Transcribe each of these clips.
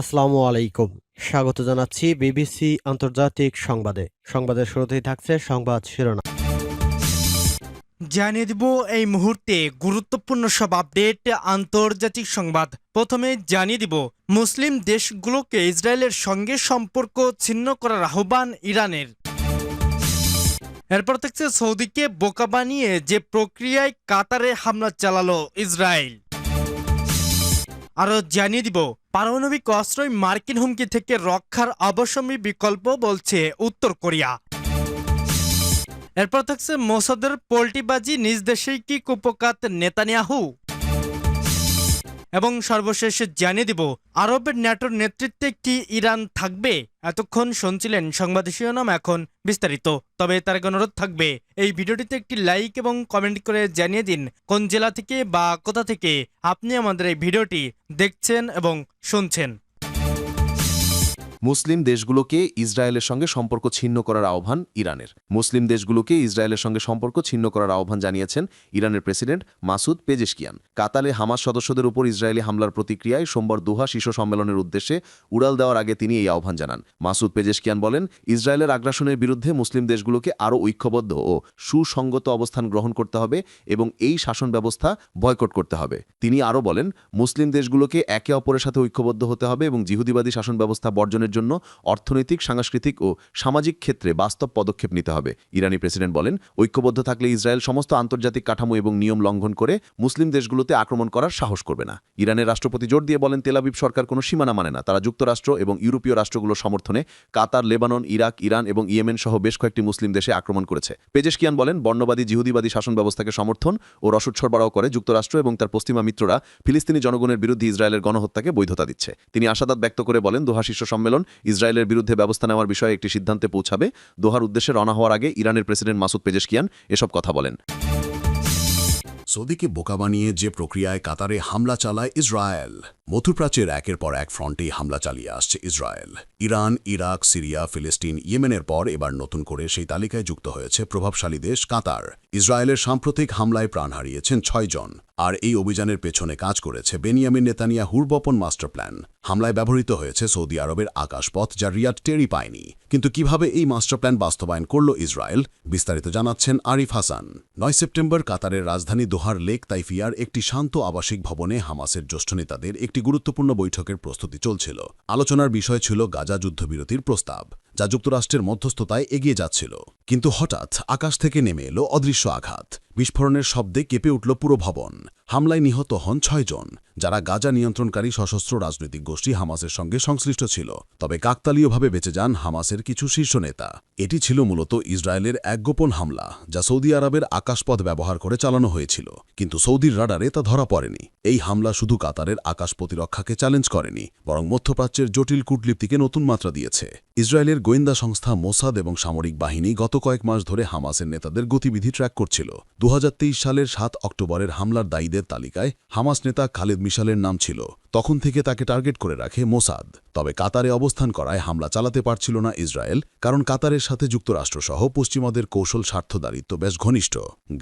আসসালামু আলাইকুম। স্বাগত জানাচ্ছি বিবিসি আন্তর্জাতিক সংবাদে। সংবাদের শুরুতেই থাকছে সংবাদ শিরোনাম। জানিয়ে দিব এই মুহূর্তে গুরুত্বপূর্ণ সব আপডেট, আন্তর্জাতিক সংবাদ। প্রথমে জানিয়ে দিব, মুসলিম দেশগুলোকে ইসরায়েলের সঙ্গে সম্পর্ক ছিন্ন করার আহ্বান ইরানের। এরপর থাকছে সৌদিকে বোকা বানিয়ে যে প্রক্রিয়ায় কাতারে হামলা চালালো ইসরায়েল। আরও জানিয়ে দিব পারমাণবিক অস্ত্রই মার্কিন হুমকি থেকে রক্ষার অবশ্যম্বী বিকল্প বলছে উত্তর কোরিয়া। এরপর থাকছে মোসাদের পোল্টিবাজি, নিজ দেশেই কি কুপকাত নেতানিয়াহু? এবং সর্বশেষ জানিয়ে দিব, আরবের ন্যাটোর নেতৃত্বে একটি ইরান থাকবে? এতক্ষণ শুনছিলেন সংবাদ শিরোনাম এখন বিস্তারিত। তবে তার অনুরোধ থাকবে, এই ভিডিওটিতে একটি লাইক এবং কমেন্ট করে জানিয়ে দিন, কোন জেলা থেকে বা কোথা থেকে আপনি আমাদের এই ভিডিওটি দেখছেন এবং শুনছেন। মুসলিম দেশগুলোকে ইসরায়েলের সঙ্গে সম্পর্ক ছিন্ন করার আহ্বান ইরানের। মুসলিম দেশগুলোকে ইসরায়েলের সঙ্গে সম্পর্ক ছিন্ন করার আহ্বান জানিয়েছেন ইরানের প্রেসিডেন্ট মাসুদ পেজেশকিয়ান। কাতালে হামাস সদস্যদের উপর ইসরায়েলি হামলার প্রতিক্রিয়ায় সোমবার দোহা শীর্ষ সম্মেলনের উদ্দেশ্যে উড়াল দেওয়ার আগে তিনি এই আহ্বান জানান। মাসুদ পেজেশকিয়ান বলেন, ইসরায়েলের আগ্রাসনের বিরুদ্ধে মুসলিম দেশগুলোকে আরও ঐক্যবদ্ধ ও সুসংগত অবস্থান গ্রহণ করতে হবে এবং এই শাসন ব্যবস্থা বয়কট করতে হবে। তিনি আরও বলেন, মুসলিম দেশগুলোকে একে অপরের সাথে ঐক্যবদ্ধ হতে হবে এবং জিহুদিবাদী শাসন ব্যবস্থা বর্জনের জন্য অর্থনৈতিক, সাংস্কৃতিক ও সামাজিক ক্ষেত্রে বাস্তব পদক্ষেপ নিতে হবে। ইরানি প্রেসিডেন্ট বলেন, ঐক্যবদ্ধ থাকলে ইসরায়েল সমস্ত আন্তর্জাতিক কাঠামো এবং নিয়ম লঙ্ঘন করে মুসলিম দেশগুলোতে আক্রমণ করার সাহস করবে না। ইরানের রাষ্ট্রপতি জোর দিয়ে বলেন তেলাবিব সরকার কোনো সীমানা মানে না। তারা যুক্তরাষ্ট্র এবং ইউরোপীয় রাষ্ট্রগুলোর সমর্থনে কাতার, লেবানন, ইরাক, ইরান এবং ইয়েমেন সহ বেশ কয়েকটি মুসলিম দেশে আক্রমণ করেছে। পেজেশকিয়ান বলেন, বর্ণবাদী, জিহুদিবাদী শাসন ব্যবস্থাকে সমর্থন ও রসদ সরবরাহ করে যুক্তরাষ্ট্র এবং তার পশ্চিমা মিত্ররা ফিলিস্তিনি জনগণের বিরুদ্ধে ইসরায়েলের গণহত্যাকে বৈধতা দিচ্ছে। তিনি আশাবাদ ব্যক্ত করে বলেন, দোহা শীর্ষ সম্মেলন ইসরায়েলের বিরুদ্ধে ব্যবস্থা নেওয়ার বিষয়ে একটি সিদ্ধান্তে পৌঁছাবে। দোহার উদ্দেশ্যে রওনা হওয়ার আগে ইরানের প্রেসিডেন্ট মাসুদ পেজেশকিয়ান এসব কথা বলেন। সৌদিকে বোকা বানিয়ে যে প্রক্রিয়ায় কাতারে হামলা চালায় ইসরায়েল। মধ্যপ্রাচ্যের একের পর এক ফ্রন্টেই হামলা চালিয়ে আসছে ইসরায়েল। ইরান, ইরাক, সিরিয়া, ফিলিস্তিন, ইয়েমেনের পর এবার নতুন করে সেই তালিকায় যুক্ত হয়েছে প্রভাবশালী দেশ কাতার। ইসরায়েলের সাম্প্রতিক হামলায় প্রাণ হারিয়েছেন ছয়জন আর এই অভিযানের পেছনে কাজ করেছে বেনিয়ামিন নেতানিয়া হুরবপন মাস্টার প্ল্যান। হামলায় ব্যবহৃত হয়েছে সৌদি আরবের আকাশপথ, যা রিয়াদ টেরি পায়নি। কিন্তু কীভাবে এই মাস্টার প্ল্যান বাস্তবায়ন করল ইসরায়েল, বিস্তারিত জানাচ্ছেন আরিফ হাসান। নয় সেপ্টেম্বর কাতারের রাজধানী দোহার লেক তাইফিয়ার একটি শান্ত আবাসিক ভবনে হামাসের জ্যেষ্ঠ নেতাদের একটি গুরুত্বপূর্ণ বৈঠকের প্রস্তুতি চলছিল। আলোচনার বিষয় ছিল গাজা যুদ্ধবিরতির প্রস্তাব, যা যুক্তরাষ্ট্রের মধ্যস্থতায় এগিয়ে যাচ্ছিল। কিন্তু হঠাৎ আকাশ থেকে নেমে এলো অদৃশ্য আঘাত। বিস্ফোরণের শব্দে কেঁপে উঠল পুরো ভবন। হামলায় নিহত হন ছয়জন যারা গাজা নিয়ন্ত্রণকারী সশস্ত্র রাজনৈতিক গোষ্ঠী হামাসের সঙ্গে সংশ্লিষ্ট ছিল। তবে কাকতালীয়ভাবে বেঁচে যান হামাসের কিছু শীর্ষ নেতা। এটি ছিল মূলত ইসরায়েলের এক গোপন হামলা, যা সৌদি আরবের আকাশপথ ব্যবহার করে চালানো হয়েছিল। কিন্তু সৌদির রাডারে তা ধরা পড়েনি। এই হামলা শুধু কাতারের আকাশ প্রতিরক্ষাকে চ্যালেঞ্জ করেনি, বরং মধ্যপ্রাচ্যের জটিল কূটনীতিকে নতুন মাত্রা দিয়েছে। ইসরায়েলের গোয়েন্দা সংস্থা মোসাদ এবং সামরিক বাহিনী গত কয়েক মাস ধরে হামাসের নেতাদের গতিবিধি ট্র্যাক করছিল। দু হাজার তেইশ সালের সাত অক্টোবরের হামলার দায়ীদের তালিকায় হামাস নেতা খালেদ মিশালের নাম ছিল। তখন থেকে তাকে টার্গেট করে রাখে মোসাদ। তবে কাতারে অবস্থান করায় হামলা চালাতে পারছিল না ইসরায়েল, কারণ কাতারের সাথে যুক্তরাষ্ট্রসহ পশ্চিমাদের কৌশল, স্বার্থদারিত্ব বেশ ঘনিষ্ঠ।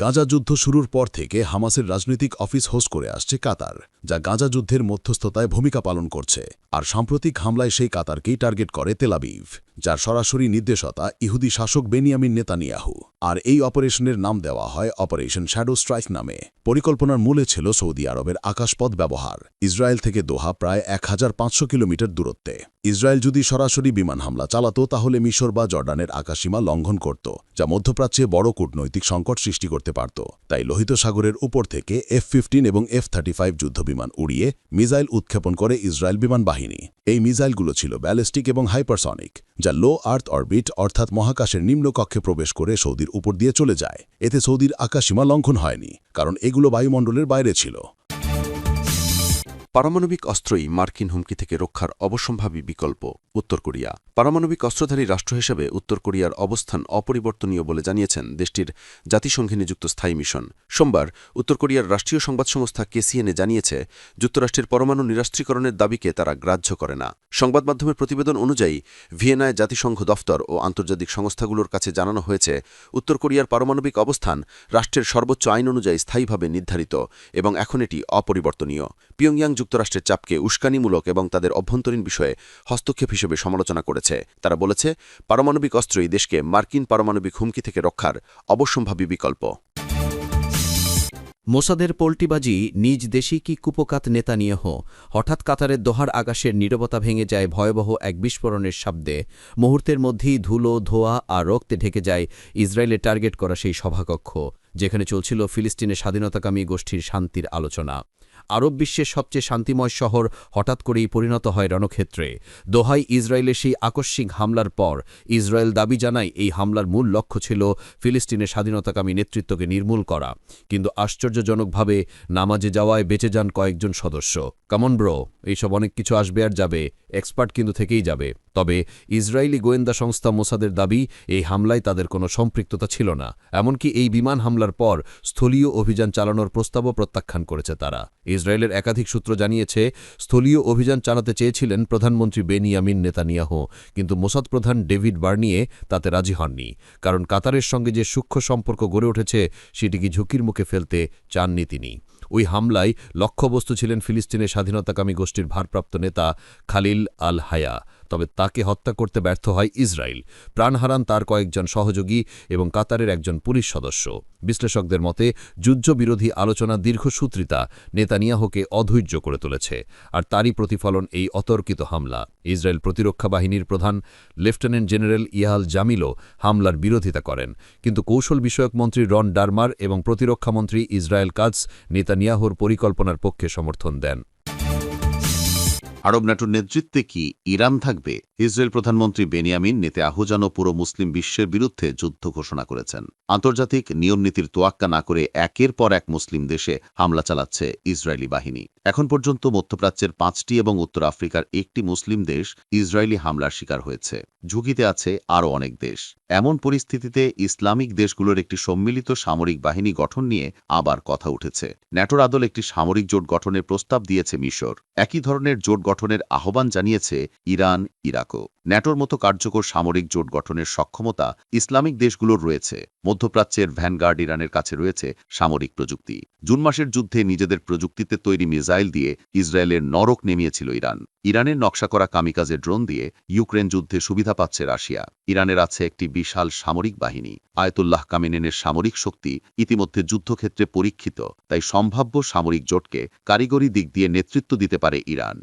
গাজা যুদ্ধ শুরুর পর থেকে হামাসের রাজনৈতিক অফিস হোস্ট করে আসছে কাতার, যা গাজা যুদ্ধের মধ্যস্থতায় ভূমিকা পালন করছে। আর সাম্প্রতিক হামলায় সেই কাতারকেই টার্গেট করে তেলাবিভ যার সরাসরি নির্দেশতা ইহুদি শাসক বেনিয়ামিন নেতানিয়াহু। আর এই অপারেশনের নাম দেওয়া হয় অপারেশন শ্যাডো স্ট্রাইক নামে। পরিকল্পনার মূলে ছিল সৌদি আরবের আকাশপথ ব্যবহার। ইসরায়েল থেকে দোহা প্রায় এক হাজার পাঁচশো কিলোমিটার দূরত্বে। ইসরায়েল যদি সরাসরি বিমান হামলা চালাত, তাহলে মিশর বা জর্ডানের আকাশসীমা লঙ্ঘন করত, যা মধ্যপ্রাচ্যে বড় কূটনৈতিক সংকট সৃষ্টি করতে পারত। তাই লোহিত সাগরের উপর থেকে এফ ফিফটিন এবং এফ থার্টি ফাইভ যুদ্ধবিমান উড়িয়ে মিসাইল উৎক্ষেপণ করে ইসরায়েল বিমান বাহিনী। এই মিসাইলগুলো ছিল ব্যালিস্টিক এবং হাইপারসনিক, যা লো আর্থ অরবিট অর্থাৎ মহাকাশের নিম্নকক্ষে প্রবেশ করে সৌদির উপর দিয়ে চলে যায়। এতে সৌদির আকাশসীমা লঙ্ঘন হয়নি, কারণ এগুলো বায়ুমণ্ডলের বাইরে ছিল। পারমাণবিক অস্ত্রই মার্কিন হুমকি থেকে রক্ষার অবসম্ভাবী বিকল্প, উত্তর কোরিয়া। পারমাণবিক অস্ত্রধারী রাষ্ট্র হিসেবে উত্তর কোরিয়ার অবস্থান অপরিবর্তনীয় বলে জানিয়েছেন দেশটির জাতিসংঘে নিযুক্ত স্থায়ী মিশন। সোমবার উত্তর কোরিয়ার রাষ্ট্রীয় সংবাদ সংস্থা কেসিএনএ জানিয়েছে, যুক্তরাষ্ট্রের পরমাণু নিরাস্ত্রীকরণের দাবিকে তারা গ্রাহ্য করে না। সংবাদ মাধ্যমের প্রতিবেদন অনুযায়ী, ভিয়েনায় জাতিসংঘ দফতর ও আন্তর্জাতিক সংস্থাগুলোর কাছে জানানো হয়েছে, উত্তর কোরিয়ার পারমাণবিক অবস্থান রাষ্ট্রের সর্বোচ্চ আইন অনুযায়ী স্থায়ীভাবে নির্ধারিত এবং এখন এটি অপরিবর্তনীয়। পিয়ংয়াং যুক্তরাষ্ট্রের চাপকে উস্কানিমূলক এবং তাদের অভ্যন্তরীণ বিষয়ে হস্তক্ষেপ হিসেবে সমালোচনা করেছে। তারা বলেছে, পারমাণবিক অস্ত্রই দেশকে মার্কিন পারমাণবিক হুমকি থেকে রক্ষার অবশ্যম্ভাবী বিকল্প। মোসাদের পোল্টিবাজি, নিজ দেশি কি কুপকাত নেতানিয়াহ? হঠাৎ কাতারের দোহার আকাশের নীরবতা ভেঙে যায় ভয়াবহ এক বিস্ফোরণের শব্দে। মুহূর্তের মধ্যেই ধুলো, ধোয়া আর রক্তে ঢেকে যায় ইসরায়েলের টার্গেট করা সেই সভাকক্ষ, যেখানে চলছিল ফিলিস্তিনের স্বাধীনতাকামী গোষ্ঠীর শান্তির আলোচনা। আরব বিশ্বের সবচেয়ে শান্তিময় শহর হঠাৎ করেই পরিণত হয় রণক্ষেত্রে। দোহাই ইসরায়েলের সেই আকস্মিক হামলার পর ইসরায়েল দাবি জানায় এই হামলার মূল লক্ষ্য ছিল ফিলিস্তিনের স্বাধীনতাকামী নেতৃত্বকে নির্মূল করা। কিন্তু আশ্চর্যজনকভাবে নামাজে যাওয়ায় বেঁচে যান কয়েকজন সদস্য। কমন ব্রো এইসব অনেক কিছু আসবে আর যাবে। এক্সপার্ট কিন্তু থেকেই যাবে। তবে ইসরায়েলি গোয়েন্দা সংস্থা মোসাদের দাবি, এই হামলায় তাদের কোনো সম্পৃক্ততা ছিল না। এমনকি এই বিমান হামলার পর স্থলীয় অভিযান চালানোর প্রস্তাবও প্রত্যাখ্যান করেছে তারা। ইসরায়েলের একাধিক সূত্র জানিয়েছে, স্থলীয় অভিযান চালাতে চেয়েছিলেন প্রধানমন্ত্রী বেনিয়ামিন নেতানিয়াহ, কিন্তু মোসাদ প্রধান ডেভিড বার্নিয়ে তাতে রাজি হননি। কারণ কাতারের সঙ্গে যে সূক্ষ্ম সম্পর্ক গড়ে উঠেছে সেটিকে ঝুঁকির মুখে ফেলতে চাননি তিনি। ওই হামলায় লক্ষ্যবস্তু ছিলেন ফিলিস্তিনের স্বাধীনতাকামী গোষ্ঠীর ভারপ্রাপ্ত নেতা খালিল আল হায়া। তবে তাকে হত্যা করতে ব্যর্থ হয় ইসরায়েল। প্রাণ হারান তার কয়েকজন সহযোগী এবং কাতারের একজন পুলিশ সদস্য। বিশ্লেষকদের মতে, যুদ্ধবিরোধী আলোচনা দীর্ঘসূত্রিতা নেতানিয়াহকে অধৈর্য করে তুলেছে, আর তারই প্রতিফলন এই অতর্কিত হামলা। ইসরায়েল প্রতিরক্ষা বাহিনীর প্রধান লেফটেন্যান্ট জেনারেল ইয়াল জামিলও হামলার বিরোধিতা করেন। কিন্তু কৌশল বিষয়ক মন্ত্রী রন ডারমার এবং প্রতিরক্ষামন্ত্রী ইসরায়েল কাজ নেতানিয়াহুর পরিকল্পনার পক্ষে সমর্থন দেন। আরব ন্যাটোর নেতৃত্বে কি ইরান থাকবে? ইসরায়েল প্রধানমন্ত্রী বেনিয়ামিন নেতে আহুজান ও পুরো মুসলিম বিশ্বের বিরুদ্ধে যুদ্ধ ঘোষণা করেছেন। আন্তর্জাতিক নিয়মনীতির তোয়াক্কা না করে একের পর এক মুসলিম দেশে হামলা চালাচ্ছে ইসরায়েলি বাহিনী। এখন পর্যন্ত মধ্যপ্রাচ্যের পাঁচটি এবং উত্তর আফ্রিকার একটি মুসলিম দেশ ইসরায়েলি হামলার শিকার হয়েছে। ঝুঁকিতে আছে আরও অনেক দেশ। এমন পরিস্থিতিতে ইসলামিক দেশগুলোর একটি সম্মিলিত সামরিক বাহিনী গঠন নিয়ে আবার কথা উঠেছে। ন্যাটোর আদল একটি সামরিক জোট গঠনের প্রস্তাব দিয়েছে মিশর। একই ধরনের জোট গঠনের আহ্বান জানিয়েছে ইরান ইরাকও ন্যাটোর মতো কার্যকর সামরিক জোট গঠনের সক্ষমতা ইসলামিক দেশগুলোর রয়েছে। মধ্যপ্রাচ্যের ভ্যানগার্ড ইরানের কাছে রয়েছে সামরিক প্রযুক্তি। জুন মাসের যুদ্ধে নিজেদের প্রযুক্তিতে তৈরি মিসাইল দিয়ে ইসরায়েলের নরক নেমিয়েছিল ইরান। ইরানের নকশা করা কামিকাজে ড্রোন দিয়ে ইউক্রেন যুদ্ধে সুবিধা পাচ্ছে রাশিয়া। ইরানের আছে একটি বিশাল সামরিক বাহিনী। আয়তুল্লাহ কামিনেনের সামরিক শক্তি ইতিমধ্যে যুদ্ধক্ষেত্রে পরীক্ষিত, তাই সম্ভাব্য সামরিক জোটকে কারিগরি দিক দিয়ে নেতৃত্ব দিতে পারে ইরান।